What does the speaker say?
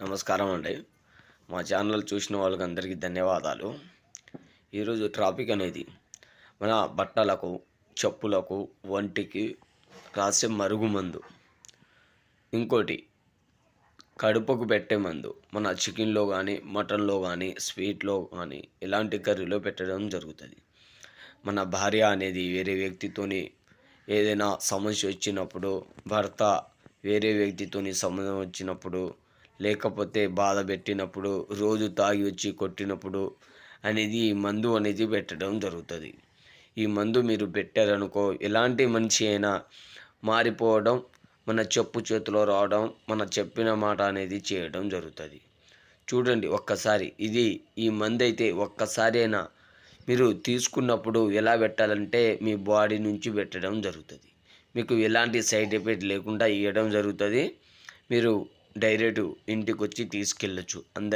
నమస్కారం అండి మా ఛానల్ చూసిన వాళ్ళకి అందరికీ ధన్యవాదాలు. ఈరోజు ట్రాఫిక్ అనేది మన బట్టలకు చెప్పులకు వంటికి రాసే మరుగుమందు. ఇంకోటి కడుపుకు పెట్టే మందు. మన చికెన్లో కానీ మటన్లో కానీ స్వీట్లో కానీ ఇలాంటి కర్రీలో పెట్టడం జరుగుతుంది. మన భార్య అనేది వేరే వ్యక్తితోని ఏదైనా సమస్య వచ్చినప్పుడు భర్త వేరే వ్యక్తితోని సంబంధం వచ్చినప్పుడు లేకపోతే బాధ పెట్టినప్పుడు రోజు తాగి వచ్చి కొట్టినప్పుడు అనేది ఈ మందు అనేది పెట్టడం జరుగుతుంది. ఈ మందు మీరు పెట్టారనుకో ఎలాంటి మనిషి అయినా మారిపోవడం మన చెప్పు చేతిలో రావడం మన చెప్పిన మాట అనేది చేయడం జరుగుతుంది. చూడండి ఒక్కసారి ఇది ఈ మందు అయితే ఒక్కసారి అయినా మీరు తీసుకున్నప్పుడు ఎలా పెట్టాలంటే మీ బాడీ నుంచి పెట్టడం జరుగుతుంది. మీకు ఎలాంటి సైడ్ ఎఫెక్ట్ లేకుండా ఇవ్వడం జరుగుతుంది. మీరు డైరెక్ట్ ఇంటికి వచ్చి తీసుకెళ్ళచ్చు. అందరి